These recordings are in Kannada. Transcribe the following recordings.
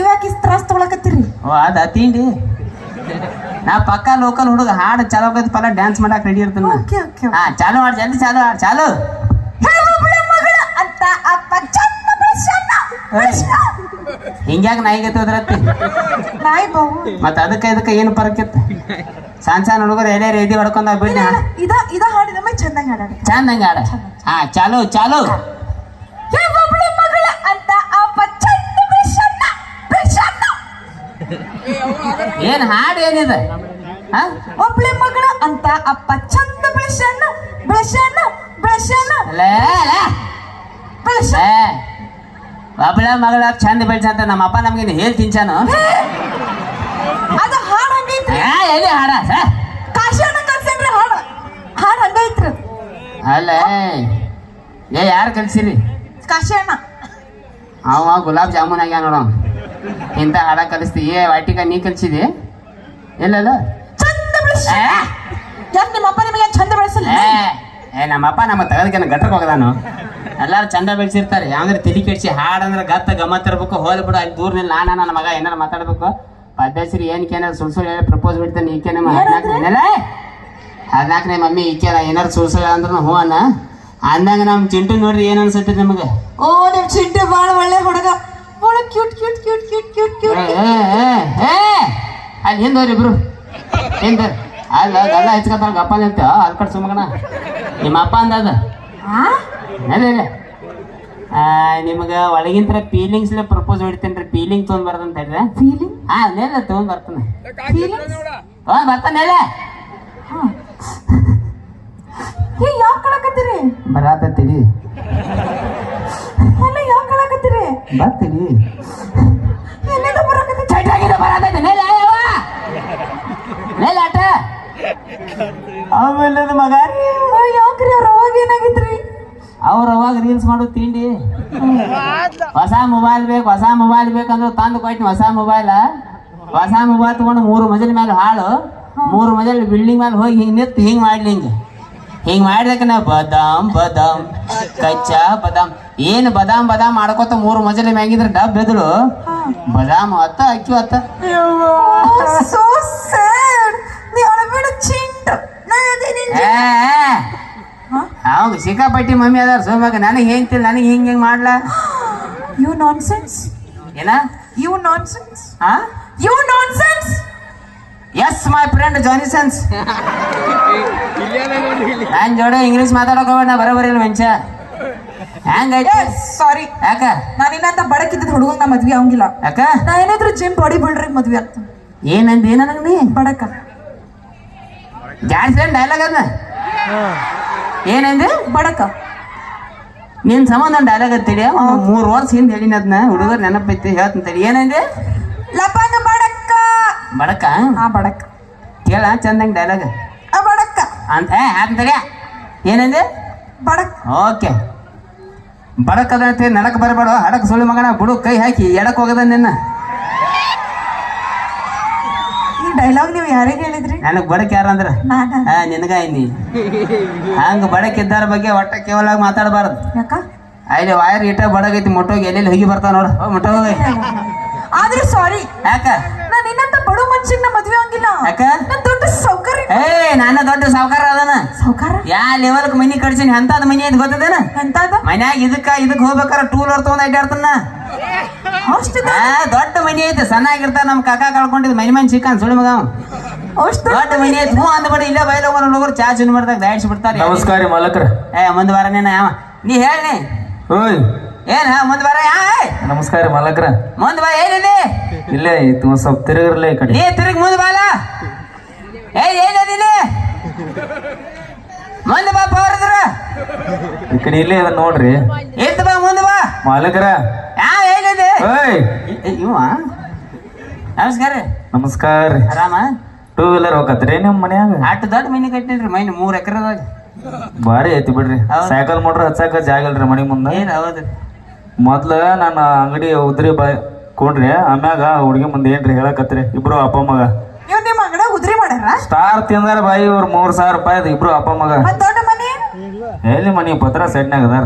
ನೀವ್ಯಾಕೆ ಇಷ್ಟು ತ್ರಾಸ್ ತಗೊಳಕತ್ತೀರಿ? ಓ ಅದ ತಿಂಡಿ ನಾ ಪಕ್ಕ ಲೋಕಲ್ ಹುಡುಗ ಹಾಡು ಚಾಲು ಆಗದ ಪಲ ಡ್ಯಾನ್ಸ್ ಮಾಡಕ್ ರೆಡಿ ಇರ್ತೀನಿ ಓಕೆ ಓಕೆ ಹಾ ಚಾಲು ಮಾಡಿ ಜಲ್ದಿ ಚಾಲು ಮಾಡ್, ಚಾಲು. ಅಂತ ಅಪ್ಪ ಚಂದ. ಹಿಂಗ್ಯಾಗ ನಾಯಿಗತ್ತೆ ಹೋದ್ರತ್ತಿ? ನಾಯಿ ಬಾವು ಮತ್ತ ಅದಕ್ಕೆ ಇದಕ್ಕೆ ಏನು ಪರಕಿತ್ತ ಸಣ್ಣ ಸಣ್ಣ ಹುಡುಗರು ಎಲೆ ರೇದಿ ಹೊಡ್ಕೊಂಡ ಬಿಡ್ನಿ ಇದ ಇದ ಹಾಡಿದಮ್ಮ ಚಂದಂಗ ಹಾಡಾಡಿ ಚಂದಂಗ ಆಡ ಹಾ ಚಾಲು ಚಾಲು. ಏನ್ ಹಾಡು ಏನಿದೆ? ಹಾ? ಒಬ್ಳೆ ಮಗಳ ಅಂತ ಅಪ್ಪ ಚಂದ ಬೆಳಸಣ್ಣ ಬೆಳಸಣ್ಣ ಬೆಳಸಣ್ಣ. ಏ, ಒಬ್ಳ ಮಗಳ ಚಂದ ಬೆಳ್ಸಂತ ನಮ್ಮ ಅಪ್ಪ ನಮ್ಗೆ ಹೇಳಿ ತಿಂಚಾನು ಅದು ಹಾಡ್ ಹಂಗೈತ್ರಿ. ಎಲ್ಲಿ ಹಾಡ? ಕಾಶಣ್ಣ ಕಲ್ಸೇನ್ರಿ ಹಾಡು. ಹಾಡು ಹಂಗೈತ್ರಿ. ಅಲ್ಲ. ಏ ಯಾರು ಕಲ್ಸಿರಿ ಕಾಶಿ ಅಣ್ಣ. ಅವ ಗುಲಾಬ್ ಜಾಮೂನ್ ಆಗ್ಯಾನ ನೋಡ ಇಂಥ ಹಾಡ ಕಲಿಸ್ತಿ? ಏ ವಾಟಿಕ ನೀ ಕಲ್ಸಿದಿ? ಎಲ್ಲಲ್ಲ? ಚಂದ ಬೆಳ್ಸ. ಯಾಕೆ ನಿಮಗೆ ಚಂದ ಬೆಳೆಸಲ್ಲ? ಏ ನಮ್ಮಪ್ಪ ನಮ್ಮ ತಗದಕ್ಕೆ ಗಟ್ರಕ್ಕೆ ಹೋಗದಾನು. ಎಲ್ಲಾರು ಚಂದ ಬೆಳ್ಸಿರ್ತಾರೆ. ಯಾವಂದ್ರೆ ತಿಳಿ ಕೆಡ್ಸಿ ಹಾಡಂದ್ರೆ ಗತ್ತ ಗಮ್ಮತ್ ಇರ್ಬೇಕು. ಹೋಲ್ ಬಿಡು ಅಲ್ಲಿ ದೂರ ನಿಲ್ಲ ನಾನು ನನ್ನ ಮಗ ಏನಾರ ಮಾತಾಡ್ಬೇಕು. ಪದ್ಧತಿ ಏನಕ್ಕೆ ಏನಾರು ಸುಳ್ ಸುಳ್ಳು ಹೇಳಿ ಪ್ರಪೋಸ್ ಬಿಡ್ತಾನೆ ಈಕೆ ನಮ್ಮ ಹದಿನಾಲ್ಕನೇ ಮಮ್ಮಿ ಈಕೆ ಏನಾರು ಸುಳ್ ಸುಳ್ಳು ಅಂದ್ರೆ ಹೂ ಅನ್ನ ಅಂದಾಗ ನಮ್ಮ ಚಿಂಟು ನೋಡ್ರಿ ಏನ್ ಅನ್ಸತ್ತೆ ನಿಮಗೆ? ಓ ನಿಮ್ ಚಿಂಟು ಬಾಳ ಒಳ್ಳೆ ಹುಡುಗ. ಬಹಳ cute cute cute cute cute cute ಅಲ್ಲಿ ಹಿಂದವ್ರಿ ಇಬ್ರು. ಹಿಂದ ಅಲ್ಲ ಗಲ್ಲ ಹಚ್ಕೊತಾರ ಗಪ್ಪ ಅಂತ. ಅಲ್ಲಿ ಕಡೆ ಸುಮ್ಮಗಣ ನಿಮ್ಮ ಅಪ್ಪ ಅಂದದ ಅದೇ. ನಿಮ್ಗೆ ಒಳಗಿಂತ್ರ ಫೀಲಿಂಗ್ಸ್ ಪ್ರಪೋಸ್ ಹೊಡಿತೇನ್ರಿ ಫೀಲಿಂಗ್ ತೊಗೊಂಡ್ ಬರ್ತಂತ ಹೇಳಿದ್ರೆ ಫೀಲಿಂಗ್ ಹಾ ನೇರ ತೊಗೊಂಡ್ ಬರ್ತಾನೆ. ತೊಗೊಂಡ್ ಬರ್ತಾನೆ ಯಾಕೆ ಕಳಕತ್ತೀರಿ? ಬರಾತತ್ತೀರಿ ಅಲ್ಲ ಯಾಕೆ ಬರ್ತೀರಿ ಎಲ್ಲಿಂದ ಬರಕತ್ತೀರಿ ಚಟಾಗಿದ ಬರಾತೈತೆ ನೇಲ ಯಾವ ನೇಲ ಆಟ. ಆಮೇಲೆ ಮಗ. ಯಾಕ್ರಿ ಅವ್ರ ಅವಾಗ ಏನಾಗಿತ್ರಿ? ಅವ್ರ ಅವಾಗ ರೀಲ್ಸ್ ಮಾಡು ತಿಂಡಿ. ಹೊಸ ಮೊಬೈಲ್ ಬೇಕು ಹೊಸ ಮೊಬೈಲ್ ಬೇಕಂದ್ರೆ ತಂದು ಕೊಯ್ತೀನಿ ಹೊಸ ಮೊಬೈಲ್ ಹೊಸ ಮೊಬೈಲ್ ತಗೊಂಡು ಮೂರು ಮಜಲ್ ಮೇಲೆ ಹಾಳು. ಮೂರು ಮಜಲ್ ಬಿಲ್ಡಿಂಗ್ ಮೇಲೆ ಹೋಗಿ ಹಿಂಗೆ ನಿಂತು ಹಿಂಗೆ ಮಾಡ್ಲಿ ಹಿಂಗ. ಹಿಂಗ್ ಮಾಡಿದಕ್ಕೆ ನಾ ಬದಾಮ್ ಬದಾಮ್ ಕಚ್ಚಾ ಬದಾಮ್. ಏನು ಬದಾಮ್ ಬದಾಮ್ ಮಾಡ್ಕೋತ ಮೂರು ಮಜಲ್ ಮ್ಯಾಗಿದ್ರ ಡಬ್ ಬೆದಳು ಬದಾಮ್ ಅತ್ತ ಅಕ್ಕಿ ಅತ್ತ. ಅವಾಗ ಸಿಕ್ಕಾಪಟ್ಟಿ ಮಮ್ಮಿ ಅದಾರ ಸೋಮಾಗ. ನನಗೆ ಹೆಂಗ್ತಿಲ್ಲ ನನಗೆ ಹಿಂಗ್ ಹಿಂಗ್ ಮಾಡ್ಲಾ. ಯು ನಾನ್ಸೆನ್ಸ್ ಏನ? ಯು ನಾನ್ಸೆನ್ಸ್ ಹಾ? You nonsense yes my friend ಜಾನಿಸನ್ಸ್ ನಾನ್ ಜೋಡ ಇಂಗ್ಲಿಷ್ ಮಾತಾಡಕ್ ನಾ ಬರೋಬರಿ ಇಲ್ಲ ಮನುಷ್ಯ ಹೆಂಗೈತೆ ಸಾರಿ ಯಾಕ? ನಾನು ಇನ್ನಂತ ಬಡಕಿದ್ದ ಹುಡುಗನ ನಾ ಮದ್ವೆ ಆಗಂಗಿಲ್ಲ ಯಾಕ? ನಾ ಏನಾದ್ರು ಜಿಮ್ ಬಾಡಿ ಬಿಲ್ಡರ್ ಮದ್ವೆ ಆಗ್ತ ಏನಂದ ನನಗ್ ನೀ? ಬಡಕ. ಜಾನ್ಸನ್ ಡೈಲಾಗ್ ಅದ ಏನಂದ ಬಡಕ. ನಿನ್ ಸಂಬಂಧ ಡೈಲಾಗ್ ಅಂತೇಳಿ ಮೂರು ವರ್ಷ ಹಿಂದೆ ಹೇಳಿನ ಅದನ್ನ ಹುಡುಗರು ನೆನಪೈತಿ ಹೇಳ್ತೀನಿ ತಡಿ. ಏನಂದಿ ಬಡಕ? ಆ ಬಡಕ. ಕೇಳ ಚಂದಂಗೆ ಡೈಲಾಗ್ ಆ ಬಡಕ. ಅಂತ ಹಾಕ್ತಾರೆ ಏನಂದೆ? ಬಡಕ್. ಓಕೆ. ಬಡಕದಂತೆ ನಡಕ್ ಬರಬೇಡ. ಹಡಕ್ ಸುಳ್ಳು ಮಗನ ಬುಡು ಕೈ ಹಾಕಿ ಎಡಕ್ ಹೋಗದ ನಿನ್ನ. ಈ ಡೈಲಾಗ್ ನೀವು ಯಾರಿಗೆ ಹೇಳಿದ್ರಿ? ನನಗ್ ಬಡಕ್ ಯಾರಂದ್ರ ನಾನ? ಹಾ ನಿನಗ ಇನ್ನಿ. ಹಂಗ ಬಡಕ್ ಇದ್ದಾರ ಬಗ್ಗೆ ಒಟ್ಟ ಕೇವಲ ಮಾತಾಡಬಾರದು. ಯಾಕ? ಅಲ್ಲಿ ವಾಯರ್ ಇಟ್ಟ ಬಡಗೈತಿ ಮೊಟ್ಟೋಗಿ ಎಲ್ಲೆಲ್ಲಿ ಹೋಗಿ ಬರ್ತಾವ ನೋಡು. ಹೋಗ್ ಮುಟ್ಟ ಹೋಗಿ. ಆದ್ರೆ ಸಾರಿ ಯಾಕ? ಮನುಷ್ಯನ ಮದ್ವೆ ಆಗಿಲ್ಲ. ಯಾಕ? ನಾನು ದೊಡ್ಡ ಸೌಕರ್ಯ ಏ ನನ್ನ ದೊಡ್ಡ ಸಾವುಕಾರ ಅದನ. ಸೌಕಾರ ಯಾ ಲೆವೆಲ್ಕ್ ಮನಿ ಕಡ್ಸಿನಿ ಎಂತದ್ ಮನಿ ಐತಿ ಗೊತ್ತದೇನ? ಎಂತಾದ? ಮನ್ಯಾಗ ಇದಕ್ಕ ಇದಕ್ ಹೋಗ್ಬೇಕಾರ ಟೂಲ್ ಅವ್ರ ತಗೊಂಡ್ ಅಡ್ಡಾಡ್ತಾನ. ಆ ದೊಡ್ಡ ಮನಿ ಐತೆ ಸಣ್ಣಾಗಿರ್ತಾನ ನಮ್ ಕಾಕ ಕಳ್ಕೊಂಡಿದ್ ಮನಿ ಮನಿ ಸಿಕ್ಕಾನ್ ಸುಳಿ ಮಗ ಅವ. ಅಷ್ಟು ದೊಡ್ಡ ಮನಿ ಐತಿ ಹ್ಞೂ ಅಂದ್ಬಿಡಿ ಇಲ್ಲ ಬೈಲ ಹೋಗೋರು ಚಾ ಚುನ್ ಮಾಡ್ದಾಗ ದಾಡ್ಸಿ ಬಿಡ್ತಾರೆ. ನಮಸ್ಕಾರ ಮಾಲಕ್ರ. ಏ ಮುಂದ್ ವಾರನೇನ ನೀನ ಯಾವ ನೀ ಹೇಳಿ ಓಯ್. ಏನ್ ಮುಂದ್ ಬರ? ನಮಸ್ಕಾರ ಮಾಲಕ್ರ. ಮುಂದ್ ಬಾ ಏನಿದೆ ಇಲ್ಲೇ ಇತ್ತು ಸ್ವಲ್ಪ ತಿರುಗಿರ್ಲಿ ಈ ಕಡೆ. ನೀ ತಿರುಗಿ ಮುಂದ್ ಬಾಲ ಏ ಏನಿದೆ ಮುಂದ್ ಬಾ ಪವರ್ದ್ರ ಈ ಕಡೆ ಇಲ್ಲೇ ಅದ ನೋಡ್ರಿ. ಎದ್ದು ಬಾ ಮುಂದ್ ಬಾ. ಮಾಲಕ್ರ. ಯಾ ಏನಿದೆ ಓಯ್. ಇವ ನಮಸ್ಕಾರ. ನಮಸ್ಕಾರ. ರೀ ಆರಾಮ? ಟೂ ವೀಲರ್ ಹೋಗತ್ರಿ ನಿಮ್ಮ ಮನ್ಯಾಗ? ಅಟ್ ದೊಡ್ಡ ಮನಿ ಕಟ್ಟಿನ್ರಿ ಮೈನ್ ಮೂರ್ ಎಕರೆದಾಗ ಭಾರಿ ಐತಿ ಬಿಡ್ರಿ. ಸೈಕಲ್ ಮೋಟ್ರ್ ಹಚ್ಚಾಕ ಜಾಗ ಇಲ್ರಿ ಮನೆ ಮುಂದೆ? ಏನ್ ಹೌದ್ರಿ ಮೊದ್ಲ ನನ್ನ ಅಂಗಡಿ ಉದ್ರಿ ಬಾಯ್ ಕೊಡ್ರಿ ಆಮ್ಯಾಗ ಹುಡುಗಿ ಮುಂದೆ ಏನ್ರಿ ಹೇಳಕತ್ರಿ? ಇಬ್ರು ಅಪ್ಪ ಮಗ ನೀವು ನಿಮ್ಮ ಅಂಗಡ ಉದ್ರಿ ಮಾಡ್ಯಾರ? ಸ್ಟಾರ್ ತಿಂದಾರ ಬಾಯಿ ಇವ್ರ ಮೂರ್ ಸಾವಿರ ರೂಪಾಯಿ ಇಬ್ರು ಅಪ್ಪ ಮಗ ದೊಡ್ಡ ಮನೆ? ಎಲ್ಲಿ ಮನಿ? ಪತ್ರ ಸೆಟ್ನಾಗ ಅದಾರ.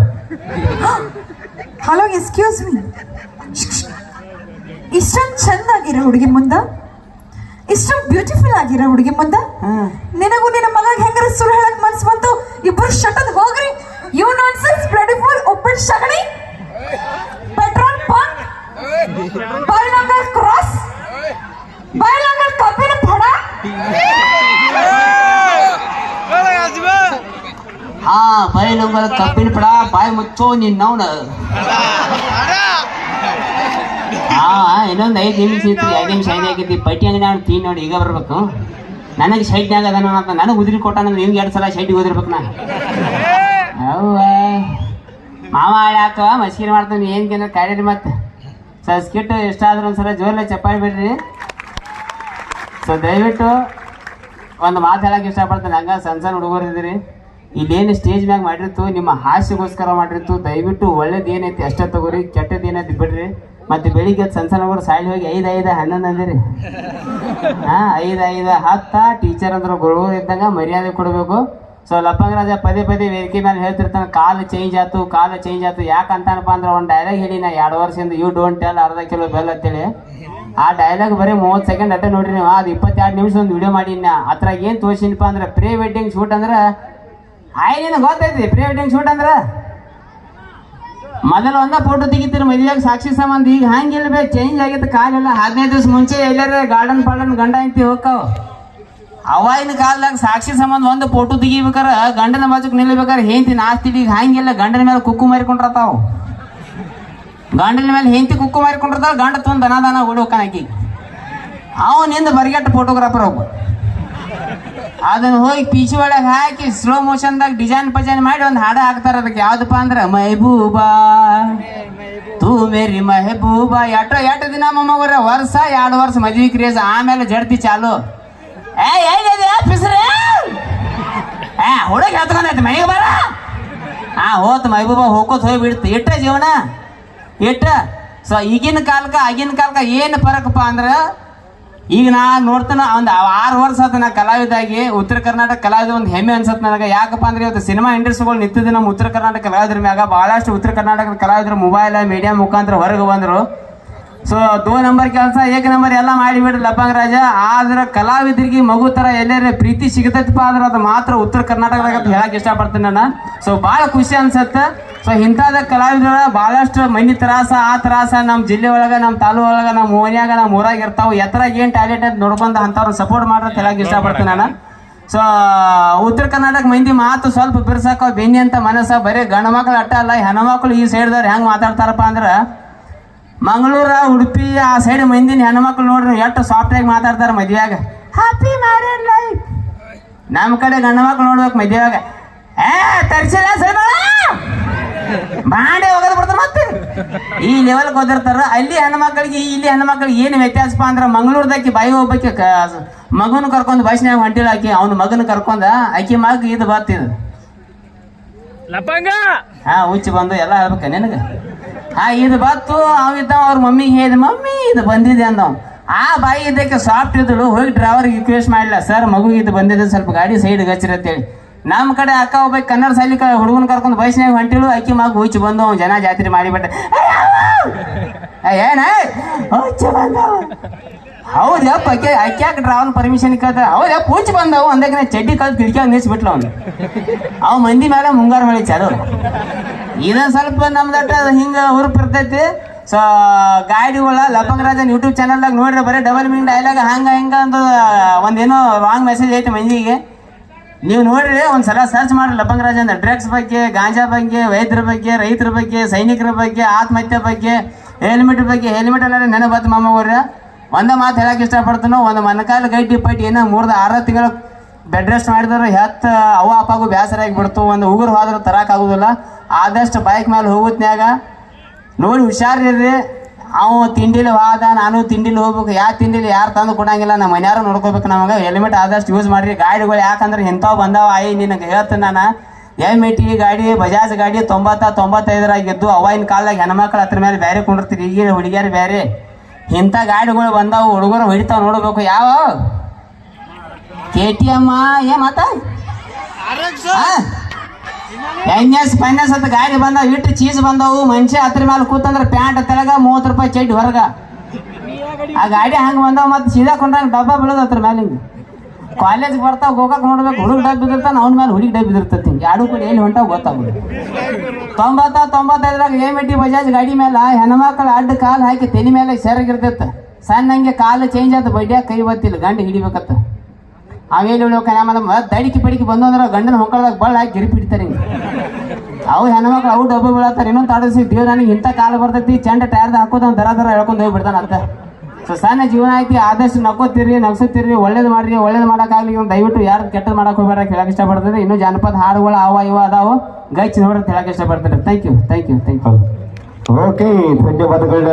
ಹಲೋ ಎಕ್ಸ್ಕ್ಯೂಸ್ ಮೀ ಇಷ್ಟೊಂದು ಚಂದಾಗಿರೋ ಹುಡುಗಿ ಮುಂದ? ಇಷ್ಟೊಂದು ಬ್ಯೂಟಿಫುಲ್ ಆಗಿರೋ ಹುಡುಗಿ ಮುಂದ? ನಿನಗೂ ನಿನ್ನ ಮಗ ಹೆಂಗಾರ ಸುಳ್ಳು ಹೇಳಕ್ ಮನ್ಸ್ ಬಂತು? ಇಬ್ರು ಶಟದ್ ಹೋಗ್ರಿ. ಯು ನಾಟ್ ಸೆನ್ಸ್ ಬ್ಲಡಿಫುಲ್ ಉಪ್ಪಿನ ಸಗಣಿ petrol pump Bailhongal cross Bailhongal ಕಬ್ಬಿನ ಫಡ ಹಾ ಬೈಲಂಗಲ್ ಕಬ್ಬಿನ ಪಡ ಬಾಯಿ ಮುಚ್ಚೋ ನಿನ್ನವನ ಹಾ ಇನ್ನೊಂದು ಐದು ನಿಮಿಷ ಇತ್ತು ಐದು ನಿಮಿಷ ಐದು ಆಗಿದ್ದಿ ಪಟ್ಟಿ ಅಂಗಡಿ ನಾನು ತೀನ್ ನೋಡಿ, ಈಗ ಬರ್ಬೇಕು. ನನಗೆ ಶೈಟ್ನಾಗ ಅದಾನ ಅಂತ ನನಗೆ ಉದ್ರಿ ಕೊಟ್ಟ ಅಂದ್ರೆ ನಿಮ್ಗೆ ಎರಡು ಸಲ ಶೈಟಿಗೆ ಓದಿರ್ಬೇಕು ನಾನು. ಅವ್ವ. ಮಾವ ಯಾಕ ಮಸೀನ್ ಮಾಡ್ತಾನೆ, ಏನು ಕೇಳ ಕಾರ್ಯ ಮತ್ತೆ. ಸೊ ಸ್ಕಿಟ್ ಎಷ್ಟಾದ್ರೂ ಒಂದ್ಸಲ ಜೋರ್ಲೆ ಚಪ್ಪಾಳಿ ಬಿಡ್ರಿ. ಸೊ ದಯವಿಟ್ಟು ಒಂದು ಮಾತು ಹೇಳಕ್ಕೆ ಇಷ್ಟಪಡ್ತೇನೆ. ಹಂಗ ಸಣ್ಣ ಸಣ್ಣ ಹುಡುಗರು ಇದ್ದೀರಿ. ಇಲ್ಲೇನು ಸ್ಟೇಜ್ ಮ್ಯಾಗ ಮಾಡಿರ್ತು, ನಿಮ್ಮ ಹಾಸ್ಯಗೋಸ್ಕರ ಮಾಡಿರ್ತು. ದಯವಿಟ್ಟು ಒಳ್ಳೇದು ಏನೈತಿ ಅಷ್ಟೇ ತಗೋರಿ ಕೆಟ್ಟದ್ದು ಏನೈತಿ ಬಿಡ್ರಿ. ಮತ್ತೆ ಬೆಳಿಗ್ಗೆ ಸಣ್ಣ ಸಣ್ಣ ಹುಡುಗರು ಸಾಲಿ ಹೋಗಿ ಐದು ಐದು, ಹನ್ನೊಂದು ಅಂದಿರಿ. ಹಾ, ಐದು ಐದು, ಹತ್ತ. ಟೀಚರ್ ಅಂದ್ರೆ ಗುರುಗಳು ಇದ್ದಂಗ ಮರ್ಯಾದೆ ಕೊಡಬೇಕು. ಸೊ ಲಪ್ಪಂಗರಾಜ ಪದೇ ಪದೇ ವೇದಿಕೆ ಮೇಲೆ ಹೇಳ್ತಿರ್ತಾನೆ, ಕಾಲು ಚೇಂಜ್ ಆಯ್ತು, ಕಾಲು ಚೇಂಜ್ ಆಯ್ತು. ಯಾಕಂತಾನಪ್ಪ ಅಂದ್ರೆ ಒಂದು ಡೈಲಾಗ್ ಹೇಳಿ, ನಾ ಎರಡು ವರ್ಷದಿಂದ ಯು ಡೋಂಟ್ ಟೆಲ್ ಅರ್ಧ ಕಿಲೋ ಬೆಲ್ ಅಂತೇಳಿ. ಆ ಡೈಲಾಗ್ ಬರೀ ಮೂವತ್ತು ಸೆಕೆಂಡ್ ಅಟ್ಟೆ ನೋಡ್ರಿ ನೀವು. ಅದು ಇಪ್ಪತ್ತೆರಡು ನಿಮಿಷ ಒಂದು ವಿಡಿಯೋ ಮಾಡೀನಿ ಅದ್ರಾಗ ಏನು ತೋರಿಸಿನಪ್ಪ ಅಂದ್ರೆ ಪ್ರೀ ವೆಡ್ಡಿಂಗ್ ಶೂಟ್ ಅಂದ್ರೆ ಆಯ್ನೇನು ಗೊತ್ತೈತಿ ಪ್ರೀ ವೆಡ್ಡಿಂಗ್ ಶೂಟ್ ಅಂದ್ರೆ? ಮೊದಲು ಒಂದ ಫೋಟೋ ತೆಗಿತೀರಿ, ಮದುವೆಯಾಗ ಸಾಕ್ಷಿ ಸಂಬಂಧ. ಈಗ ಹಂಗಿಲ್ಲ ಬೇ ಚೇಂಜ್ ಆಗಿತ್ತು, ಕಾಲೆಲ್ಲ ಹದಿನೈದು ದಿವಸ ಮುಂಚೆ ಎಲ್ಲರೇ ಗಾರ್ಡನ್ ಪಾರ್ಡನ್ ಗಂಡ ಐತಿ ಹೋಗ್ತಾವ. ಅವಾಗಿನ ಕಾಲದಾಗ ಸಾಕ್ಷಿ ಸಂಬಂಧ ಒಂದು ಫೋಟೋ ತೆಗಿಬೇಕಾರ, ಗಂಡನ ಬಾಜಕ್ ನಿಲ್ಬೇಕಾರ ಹೆಂಡತಿ ನಾಸ್ತಿ ಹಂಗಿಲ್ಲ ಗಂಡನ ಮೇಲೆ ಕುಕ್ಕು ಮಾರಿಕೊಂಡಿರ್ತಾವ. ಗಂಡನ ಮೇಲೆ ಹೆಂಡತಿ ಕುಕ್ಕು ಮಾರಿಕೊಂಡಿರ್ತಾವ ಗಂಡ ತೊಂದು ದನ ದನ ಓಡೋಕಾಕಿ ಅವನಿಂದ ಬರಿಗೆಟ್ಟ ಫೋಟೋಗ್ರಾಫರ್ ಒಬ್ಬ. ಅದನ್ನ ಹೋಗಿ ಪೀಚಿ ಒಳಗೆ ಹಾಕಿ ಸ್ಲೋ ಮೋಷನ್ದಾಗ ಡಿಸೈನ್ ಪಜೈನ್ ಮಾಡಿ ಒಂದು ಹಾಡ ಹಾಕ್ತಾರ, ಅದಕ್ಕೆ ಯಾವ್ದಪ್ಪ ಅಂದ್ರೆ ಮೆಹಬೂಬಾ ತೂ ಮೇರಿ ಮೆಹಬೂಬಾ. ಎಟೋ ಎಟ್ಟು ದಿನ ಮೊಮ್ಮಗರ ವರ್ಷ, ಎರಡು ವರ್ಷ ಮಜ್ವಿ ಕ್ರೇಜ್, ಆಮೇಲೆ ಜಡ್ತಿ ಚಾಲು. ಏ ಪಿಸ್ರೆ ಏ, ಹುಡುಗ ಎತ್ಕೊಂಡೈತೆ ಮನೆಗೆ ಬರ? ಆ, ಹೋತ್ ಮೈಬೂಬ ಹೋಗೋತ್ ಹೋಗಿ ಬಿಡ್ತು. ಇಟ್ಟ ಜೀವನ? ಇಟ್ಟ ಸೊ, ಈಗಿನ ಕಾಲಕ್ಕೆ, ಆಗಿನ ಕಾಲಕ್ಕೆ ಏನು ಫರಕಪ್ಪ ಅಂದ್ರೆ, ಈಗ ನಾ ನೋಡ್ತಾನ ಒಂದು ಆರು ವರ್ಷ ಆತ ನಾ ಕಲಾವಿದಾಗಿ, ಉತ್ತರ ಕರ್ನಾಟಕ ಕಲಾವಿದ ಒಂದು ಹೆಮ್ಮೆ ಅನ್ಸತ್ ನನಗೆ. ಯಾಕಪ್ಪ ಅಂದ್ರೆ ಇವತ್ತು ಸಿನಿಮಾ ಇಂಡಸ್ಟ್ರಿಗಳು ನಿಂತಿದ್ದು ನಮ್ಮ ಉತ್ತರ ಕರ್ನಾಟಕ ಕಲಾವಿದ್ರ ಮ್ಯಾಗ ಬಹಳಷ್ಟು ಉತ್ತರ ಕರ್ನಾಟಕದ ಕಲಾವಿದರು ಮೊಬೈಲ್ ಮೀಡಿಯಾ ಮುಖಾಂತರ ಹೊರಗೆ ಬಂದರು. ಸೊ ದೋ ನಂಬರ್ ಕೆಲಸ, ಏಕ ನಂಬರ್ ಎಲ್ಲ ಮಾಡಿಬಿಡ್ರಿ ಲಪ್ಪಂಗ ರಾಜ ಆದ್ರೆ ಕಲಾವಿದರಿಗೆ ಮಗು ತರ ಎಲ್ಲರ ಪ್ರೀತಿ ಸಿಗತೈತಪ್ಪ ಅಂದ್ರೆ ಅದು ಮಾತ್ರ ಉತ್ತರ ಕರ್ನಾಟಕದಾಗ ಅಂತ ಹೇಳಕ್ಕೆ ಇಷ್ಟಪಡ್ತೀನಿ ನಾನು. ಸೊ ಭಾಳ ಖುಷಿ ಅನ್ಸತ್ತೆ. ಸೊ ಇಂಥದ ಕಲಾವಿದರ ಭಾಳಷ್ಟು ಮನಿ ತ್ರಾಸ, ಆ ತ್ರಾಸ ನಮ್ಮ ಜಿಲ್ಲೆ ಒಳಗೆ ನಮ್ಮ ತಾಲೂಕು ಒಳಗೆ ನಮ್ಮ ಓನ್ಯಾಗ ನಮ್ಮ ಊರಾಗ ಇರ್ತಾವೆ. ಎತ್ತರಾಗ ಏನು ಟ್ಯಾಲೆಂಟ್ ಅಂತ ನೋಡ್ಕೊಂಡು ಅಂಥವ್ರು ಸಪೋರ್ಟ್ ಮಾಡ್ರಿ ಹೇಳಕ್ಕೆ ಇಷ್ಟಪಡ್ತೀನಿ ನಾನು. ಸೊ ಉತ್ತರ ಕರ್ನಾಟಕ ಮಂದಿ ಮಾತು ಸ್ವಲ್ಪ ಬಿರ್ಸಾಕ, ಬೆನ್ನಿ ಅಂತ ಮನಸ್ಸ, ಬರೀ ಗಂಡು ಮಕ್ಳು ಅಟ್ಟ ಅಲ್ಲ ಹೆಣ್ಮಕ್ಳು ಈ ಸೈಡ್ದವ್ರು ಹೆಂಗೆ ಮಾತಾಡ್ತಾರಪ್ಪ ಅಂದ್ರೆ ಮಂಗಳೂರ ಉಡುಪಿ ಆ ಸೈಡ್ ಮಂದಿನ ಹೆಣ್ಮಕ್ಳು ನೋಡ್ರಿ ಎಷ್ಟು ಸಾಫ್ಟ್ ಆಗಿ ಮಾತಾಡ್ತಾರೆ ಮದ್ವೆಯಾಗ. ಹ್ಯಾಪಿ ಮ್ಯಾರೇಜ್ ಲೈಫ್ ನಮ್ಮ ಕಡೆ ಗಂಡ ಮಕ್ಳು ನೋಡ್ಬೇಕು ಮದ್ವೆಯಾಗ. ಏ ತರ್ಸಿಲ್ಲ ಸರ್ ಬಾಂಡೆ ಹೋಗೋದು ಬರ್ತಾರೆ ಮತ್ತೆ. ಈ ಲೆವೆಲ್ ಓದಿರ್ತಾರ ಅಲ್ಲಿ ಹೆಣ್ಮಕ್ಳಿಗೆ ಇಲ್ಲಿ ಹೆಣ್ಮಕ್ಳಿಗೆ ಏನು ವ್ಯತ್ಯಾಸಪ್ಪ ಅಂದ್ರೆ ಮಂಗಳೂರ್ದಕ್ಕೆ ಬಾಯಿ ಹೋಗ್ಬೇಕಿ ಮಗನ ಕರ್ಕೊಂಡು ಬಸ್ನ್ಯಾಗ ಹೊಂಟಿಲ್ಲ ಆಕಿ ಅವ್ನ ಮಗನ ಕರ್ಕೊಂಡ ಆಕಿ ಮಗ ಇದು ಬರ್ತಿದ್ ಲಪಂಗ ಹಾ ಹುಚ್ಚಿ ಬಂದು ಎಲ್ಲ ಹೇಳ್ಬೇಕ ನಿನಗೆ. ಹಾ ಇದು ಬತ್ತು ಅವಿದ್ದ ಅವ್ರ ಮಮ್ಮಿಗೆ ಹೇಳಿದ ಮಮ್ಮಿ ಇದು ಬಂದಿದೆ ಅಂದವ್. ಆ ಬಾಯಿ ಇದಕ್ಕೆ ಸಾಫ್ಟ್ ಇದ್ದಳು, ಹೋಗಿ ಡ್ರೈವರ್ಗೆ ರಿಕ್ವೆಸ್ಟ್ ಮಾಡಿಲ್ಲ ಸರ್ ಮಗು ಇದು ಬಂದಿದೆ, ಸ್ವಲ್ಪ ಗಾಡಿ ಸೈಡ್ ಹಚ್ಚಿರಿ ಅಂತೇಳಿ. ನಮ್ಮ ಕಡೆ ಅಕ್ಕ ಒಬ್ಬ ಕನ್ನಡ ಸಾಲಿ ಹುಡುಗನ ಕರ್ಕೊಂಡು ಬಸ್ನಾಗ ಹೊಂಟಿಳು, ಅಕ್ಕಿ ಮಗು ಹುಚ್ಚಿ ಬಂದು ಅವ್ನು ಜನ ಜಾತ್ರೆ ಮಾಡಿಬಿಟ್ಟೆ. ಏನ? ಹುಚ್ಚಿ ಹೌದಪ್ಪ ಅಕ್ಕ ಅಕ್ಯಾಕ ಡ್ರಾವಲ್ ಪರ್ಮಿಷನ್ ಕೇಳ್ತ? ಹೌದಪ್ಪ ಪೂಚಿ ಬಂದವು. ಅಂದಾಗ ಚಡ್ಡಿ ಕಲ್ತು ಕಿಟಕಿಯಾಗ ನಿಲ್ಸ್ಬಿಟ್ಲ ಅವ್ನು. ಅವ್ ಮಂದಿ ಮೇಲೆ ಮುಂಗಾರು ಮಳೆ ಚಾಲು. ಇದ ಸ್ವಲ್ಪ ನಮ್ದಟ್ಟ ಹಿಂಗ ಹುರುಪ್ ಬರ್ತೈತಿ ಸೊ ಗಾಡಿಗಳ ಲಪಂಗರಾಜನ್ ಯೂಟ್ಯೂಬ್ ಚಾನಲ್ದಾಗ ನೋಡ್ರಿ, ಬರೀ ಡಬಲ್ ಮೀನ್ ಡೈಲಾಗ್ ಹಂಗ, ಹಿಂಗ ಅಂತ ಒಂದೇನೋ ರಾಂಗ್ ಮೆಸೇಜ್ ಐತೆ ಮಂದಿಗೆ ನೀವು ನೋಡ್ರಿ, ಒಂದ್ ಸಲ ಸರ್ಚ್ ಮಾಡ್ರಿ ಲಪಂಗರಾಜ್ ಅಂದ್ರೆ ಡ್ರಗ್ಸ್ ಬಗ್ಗೆ, ಗಾಂಜಾ ಬಗ್ಗೆ, ವೈದ್ಯರ ಬಗ್ಗೆ, ರೈತರ ಬಗ್ಗೆ, ಸೈನಿಕರ ಬಗ್ಗೆ, ಆತ್ಮಹತ್ಯೆ ಬಗ್ಗೆ ಹೆಲ್ಮೆಟ್ ಬಗ್ಗೆ ಹೆಲ್ಮೆಟ್ ಅಲ್ಲ ನೆನಪತ್ತು ಮಾಮ ಮಾಮವ್ರ ಒಂದ ಮಾತು ಹೇಳಕ್ ಇಷ್ಟಪಡ್ತಾನೋ, ಒಂದು ಮನಕಾಲ ಗಟ್ಟಿ ಪಟ್ಟಿ ಏನ ಮೂರ್ದ ಆರು ತಿಂಗಳ ಬೆಡ್ ರೆಸ್ಟ್ ಮಾಡಿದ್ರೆ, ಹೆತ್ತ ಅವ ಅಪ್ಪಗೂ ಬೇಸರ ಆಗಿಬಿಡ್ತು, ಒಂದು ಉಗುರು ಹೋದ್ರೆ ತರಕ್ ಆಗುದಿಲ್ಲ. ಆದಷ್ಟು ಬೈಕ್ ಮೇಲೆ ಹೋಗುತ್ನ್ಯಾಗ ನೋಡಿ ಹುಷಾರಿರ್ರಿ ಅವ ತಿಂಡಿಲಿ ಹೋದ ನಾನು ತಿಂಡಿಲಿ ಹೋಗ್ಬೇಕು ಯಾವ ತಿಂಡಿಲಿ ಯಾರು ತಂದು ಕೊಡಂಗಿಲ್ಲ, ನಮ್ಮ ಮನೆಯಾರು ನೋಡ್ಕೋಬೇಕು ನಮಗೆ. ಹೆಲ್ಮೆಟ್ ಆದಷ್ಟು ಯೂಸ್ ಮಾಡ್ರಿ. ಗಾಡಿಗಳು ಯಾಕಂದ್ರೆ ಇಂಥವು ಬಂದಾವ, ಆಯಿ ನಿನಗೆ ಹೇಳ್ತೀನಿ ನಾನು. ಎಂ ಟಿ ಗಾಡಿ ಬಜಾಜ್ ಗಾಡಿ ತೊಂಬತ್ತ ತೊಂಬತ್ತೈದರಾಗಿದ್ದು ಅವಾಗಿನ ಕಾಲದಾಗ ಹೆಣ್ಮಕ್ಳು ಹತ್ರ ಮೇಲೆ ಬೇರೆ ಕೊಂಡಿರ್ತೀರಿ. ಈಗಿನ ಹುಡುಗಿಯರು ಬೇರೆ ಇಂಥ ಗಾಡಿಗಳು ಬಂದಾವು, ಹುಡುಗರು ಹೊಡಿತಾವ ನೋಡ್ಬೇಕು. ಯಾವ? ಕೆ ಟಿ ಎಂ ಏ, ಮಾತ? ಎನ್ ಎಸ್, ಪೆನ್ ಎಸ್ ಅಂತ ಗಾಡಿ ಬಂದಾವ, ಇಟ್ಟು ಚೀಸ್ ಬಂದವು. ಮನುಷ್ಯ ಹತ್ರ ಮೇಲೆ ಕೂತಂದ್ರೆ ಪ್ಯಾಂಟ್ ತೆಳಗ ಮೂವತ್ತು ರೂಪಾಯಿ ಚಡ್ಡಿ ಹೊರಗ. ಆ ಗಾಡಿ ಹಂಗೆ ಬಂದಾವ ಮತ್ತೆ ಸೀದಾ ಕೊಂಡ್ರಂಗೆ ಡಬ್ಬ ಬೀಳೋದು ಅದ್ರ ಮೇಲೆ ಹಿಂಗೆ ಕಾಲೇಜ್ ಬರ್ತಾವ, ಗೋಕಾಕ್ ನೋಡ್ಬೇಕು, ಹುಡುಗ ಡಬ್ಬ ಬಿದ್ದಿರ್ತಾನೆ, ಅವ್ನ ಮೇಲೆ ಹುಡುಗಿ ಡಬ್ಬ ಬಿದ್ದಿರ್ತೈತಿ. ಎರಡು ಕಡೆ ಎಲ್ಲಿ ಹೊಂಟಾವ ಗೊತ್ತಾಗ ತೊಂಬತ್ತ ತೊಂಬತ್ತೈದ್ರಾಗ ಎ ಟಿ ಬಜಾಜ್ ಗಾಡಿ ಮೇಲೆ ಹೆಣ್ಮಕ್ಳು ಅಡ್ಡ ಕಾಲು ಹಾಕಿ ತಲೆ ಮೇಲೆ ಸೆರಗಿರ್ತೈತೆ ಸಣ್ಣ ಹಂಗೆ ಕಾಲು ಚೇಂಜ್ ಆಯ್ತು ಬಡ್ಯಾಗ ಕೈ ಬತ್ತಿಲ್ಲ ಗಂಡ ಹಿಡಿಬೇಕತ್ತ. ಅವೇಲಿ ಉಳ್ಯೋಕೆ ಮತ್ತೆ ದಡಿಕೆ ಪಡಿಕೆ ಬಂದು ಅಂದ್ರೆ ಗಂಡನ ಮಕ್ಕಳದಾಗ ಬಳ್ಳ ಹಾಕಿ ಗಿರಿಪಿಡ್ತಾರೆ ಅವು ಹೆಣ್ಮಕ್ಳು, ಅವು ಡಬ್ಬ ಬೀಳತ್ತಾರೆ, ಇನ್ನೊಂದು ತಾಡಿಸಿ ದೇವ್ರಾನಿಗೆ ಇಂಥ ಕಾಲು ಬರ್ತೈತಿ, ಚಂಡ ಟೈರ್ದ ಹಾಕೋದು ದರ ದರ ಹೇಳ್ಕೊಂಡು ಹೋಗ್ಬಿಡ್ತಾನೆ ಸೊ ಸಣ್ಣ ಜೀವನ ಐತಿ, ಆದಷ್ಟು ನಕ್ಕೋತಿರ್ರಿ ನಗ್ಸುತ್ತಿರ್ರಿ ಒಳ್ಳೇದು ಮಾಡ್ರಿ, ಒಳ್ಳೇದು ಮಾಡೋಕ್ಕಾಗಲಿ, ಇವ್ನು ದಯವಿಟ್ಟು ಯಾರು ಕೆಟ್ಟದ್ದು ಮಾಡಕ್ಕೆ ಹೋಗ್ಬೇಡ ಹೇಳಕ್ಕೆ ಇಷ್ಟಪಡ್ತೀರಿ ಇನ್ನು ಜಾನಪದ ಹಾಡುಗಳು ಅವ ಇವ ಅದಾವು. ಗೈಚ್ ನೋಡ್ರಿ ಹೇಳಕ್ಕೆ ಇಷ್ಟಪಡ್ತಾರೆ thank you thank you thank you okay ಧನ್ಯವಾದಗಳನ್ನ.